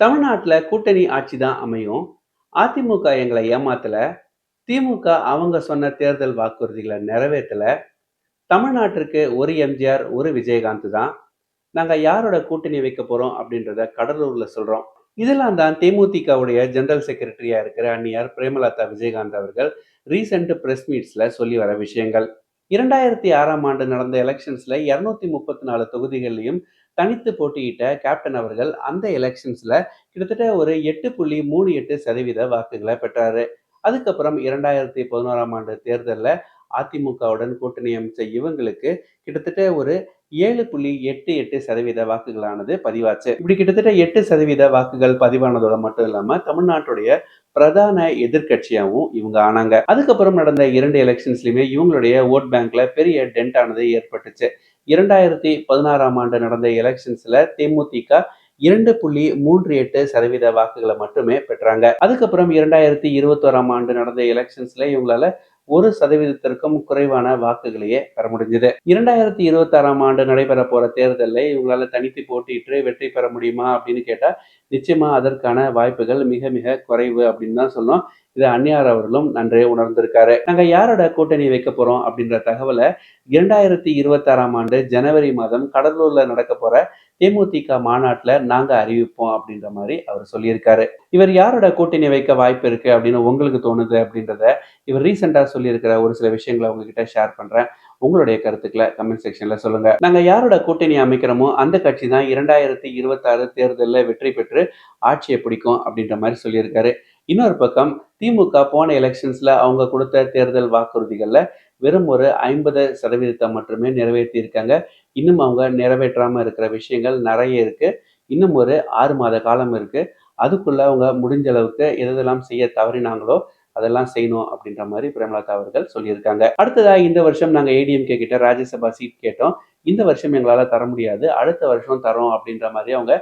தமிழ்நாட்டில் கூட்டணி ஆட்சி தான் அமையும். அதிமுக எங்களை ஏமாத்தல. திமுக அவங்க சொன்ன தேர்தல் வாக்குறுதிகளை நிறைவேற்றல தமிழ்நாட்டிற்கு ஒரு எம்ஜிஆர், ஒரு விஜயகாந்த் தான். நாங்கள் யாரோட கூட்டணி வைக்க போகிறோம் அப்படின்றத கடலூரில் சொல்கிறோம் இதெல்லாம் தான் தேமுதிகவுடைய ஜெனரல் செக்ரட்டரியாக இருக்கிற அன்னியார் பிரேமலதா விஜயகாந்த் அவர்கள் ரீசெண்ட் பிரஸ் மீட்ஸில் சொல்லி வர விஷயங்கள். 2006ஆம் ஆண்டு நடந்த எலக்ஷன்ஸ்ல 234 தொகுதிகள்லயும் தனித்து போட்டியிட்ட கேப்டன் அவர்கள் அந்த எலெக்ஷன்ஸில் கிட்டத்தட்ட ஒரு எட்டு புள்ளி மூணு எட்டு சதவீத வாக்குகளை பெற்றார். அதுக்கப்புறம் 2011ஆம் ஆண்டு தேர்தலில் அதிமுகவுடன் கூட்டணி அமைச்ச இவங்களுக்கு கிட்டத்தட்ட ஒரு 7.88% வாக்குகளானது பதிவாச்சு. இப்படி கிட்டத்தட்ட எட்டு சதவீத வாக்குகள் பதிவானதோட மட்டும் இல்லாம தமிழ்நாட்டுடைய பிரதான எதிர்கட்சியாகவும் இவங்க ஆனாங்க. அதுக்கப்புறம் நடந்த இரண்டு எலெக்ஷன்ஸ்லயுமே இவங்களுடைய ஓட் பேங்க்ல பெரிய டென்ட் ஆனது ஏற்பட்டுச்சு. 2016ஆம் ஆண்டு நடந்த எலெக்ஷன்ஸ்ல தேமுதிக இரண்டு புள்ளி மூன்று எட்டு சதவீத வாக்குகளை மட்டுமே பெற்றாங்க. அதுக்கப்புறம் 2021ஆம் ஆண்டு நடந்த எலெக்ஷன்ஸ்ல இவங்களால ஒரு சதவீதத்திற்கும் குறைவான வாக்குகளையே பெற முடிஞ்சது. 2026ஆம் ஆண்டு நடைபெற போற தேர்தலில் இவங்களால தனித்து போட்டியிட்டு வெற்றி பெற முடியுமா அப்படின்னு கேட்டா, நிச்சயமா அதற்கான வாய்ப்புகள் மிக மிக குறைவு அப்படின்னு தான் சொல்லணும். இதை அன்னியார் அவர்களும் நன்றே உணர்ந்திருக்காரு. நாங்க யாரோட கூட்டணி வைக்க போறோம் அப்படின்ற தகவலை இரண்டாயிரத்தி இருபத்தாறாம் ஆண்டு ஜனவரி மாதம் கடலூர்ல நடக்க போற தேமுதிக மாநாட்டில் நாங்கள் அறிவிப்போம் அப்படின்ற மாதிரி அவர் சொல்லியிருக்காரு. இவர் யாரோட கூட்டணி வைக்க வாய்ப்பு இருக்கு அப்படின்னு உங்களுக்கு தோணுது அப்படின்றத இவர் ரீசெண்டாக சொல்லியிருக்கிற ஒரு சில விஷயங்களை உங்ககிட்ட ஷேர் பண்ணுறேன் உங்களுடைய கருத்துக்களை கமெண்ட் செக்ஷன்ல சொல்லுங்க. நாங்கள் யாரோட கூட்டணி அமைக்கிறோமோ அந்த கட்சி தான் இரண்டாயிரத்தி இருபத்தாறு தேர்தலில் வெற்றி பெற்று ஆட்சியை பிடிக்கும் அப்படின்ற மாதிரி சொல்லியிருக்காரு. இன்னொரு பக்கம் திமுக போன எலெக்ஷன்ஸில் அவங்க கொடுத்த தேர்தல் வாக்குறுதிகள்ல வெறும் ஒரு 50% மட்டுமே நிறைவேற்றியிருக்காங்க இன்னும் அவங்க நிறைவேற்றாம இருக்கிற விஷயங்கள் நிறைய இருக்கு. இன்னும் ஒரு ஆறு மாத காலம் இருக்கு. அதுக்குள்ள அவங்க முடிஞ்ச அளவுக்கு எதெல்லாம் செய்ய தவறினாங்களோ அதெல்லாம் செய்யணும் அப்படின்ற மாதிரி பிரேமலதா அவர்கள் சொல்லியிருக்காங்க. அடுத்ததாக இந்த வருஷம் நாங்கள் ஏடிஎம்கே கிட்ட ராஜ்யசபா சீட் கேட்டோம். இந்த வருஷம் எங்களால் தர முடியாது. அடுத்த வருஷம் தரோம் அப்படின்ற மாதிரி அவங்க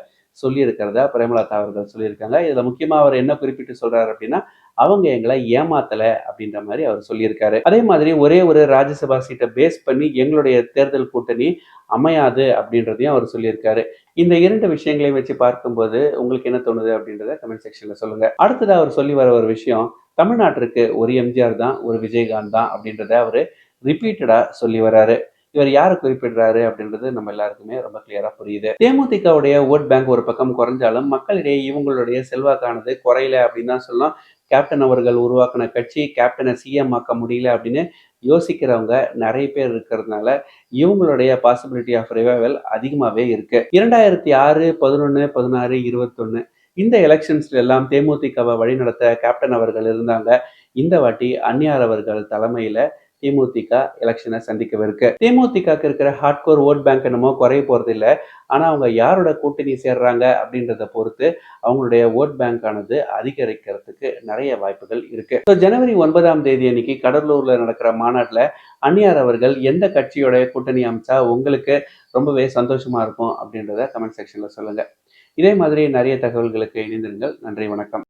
சொல்லியிருக்கிறதா பிரேமலதா அவர்கள் சொல்லியிருக்காங்க. இதில் முக்கியமாக அவர் என்ன குறிப்பிட்டு சொல்கிறார் அப்படின்னா, அவங்க எங்களை ஏமாத்தலை அப்படின்ற மாதிரி அவர் சொல்லியிருக்காரு. அதே மாதிரி ஒரே ஒரு ராஜ்யசபா சீட்டை பேஸ் பண்ணி எங்களுடைய தேர்தல் கூட்டணி அமையாது அப்படின்றதையும் அவர் சொல்லியிருக்காரு. இந்த இரண்டு விஷயங்களையும் வச்சு பார்க்கும்போது உங்களுக்கு என்ன தோணுது அப்படின்றத கமெண்ட் செக்ஷனில் சொல்லுங்கள் அடுத்ததாக அவர் சொல்லி வர ஒரு விஷயம் தமிழ்நாட்டிற்கு ஒரு எம்ஜிஆர் தான், ஒரு விஜயகாந்த் தான் அப்படின்றத அவர் ரிப்பீட்டடாக சொல்லி வராரு. இவர் யாரை குறிப்பிடுறாரு அப்படின்றது நம்ம எல்லாருக்குமே ரொம்ப கிளியரா புரியுது. தேமுதிகவுடைய ஓட் பேங்க் ஒரு பக்கம் குறைஞ்சாலும் மக்களிடையே இவங்களுடைய செல்வாக்கானது குறையல அப்படின்னு தான் சொல்லலாம் கேப்டன் அவர்கள் உருவாக்குன கட்சி கேப்டனை சிஎம் ஆக்க முடியல அப்படின்னு யோசிக்கிறவங்க நிறைய பேர் இருக்கிறதுனால இவங்களுடைய பாசிபிலிட்டி ஆஃப் ரிவைவல் அதிகமாகவே இருக்கு. 2006, 11, 16, 21 இந்த எலெக்ஷன்ஸ்ல எல்லாம் தேமுதிகவை வழிநடத்த கேப்டன் அவர்கள் இருந்தாங்க. இந்த வாட்டி அன்னியார் அவர்கள் தலைமையில தேமுதிக எலெக்ஷனை சந்திக்கவிருக்கு. தேமுதிகக்கு இருக்கிற ஹார்ட்கோர் ஓட் பேங்க் என்னமோ குறைய போகிறது இல்லை ஆனால் அவங்க யாரோட கூட்டணி சேர்றாங்க அப்படின்றத பொறுத்து அவங்களுடைய ஓட் பேங்க் ஆனது அதிகரிக்கிறதுக்கு நிறைய வாய்ப்புகள் இருக்கு. ஸோ ஜனவரி ஒன்பதாம் தேதி அன்னைக்கு கடலூரில் நடக்கிற மாநாட்டில் அன்னியார் அவர்கள் எந்த கட்சியோட கூட்டணி அமைச்சா உங்களுக்கு ரொம்பவே சந்தோஷமா இருக்கும் அப்படின்றத கமெண்ட் செக்ஷனில் சொல்லுங்கள் இதே மாதிரி நிறைய தகவல்களுக்கு இணைந்திருங்கள். நன்றி, வணக்கம்.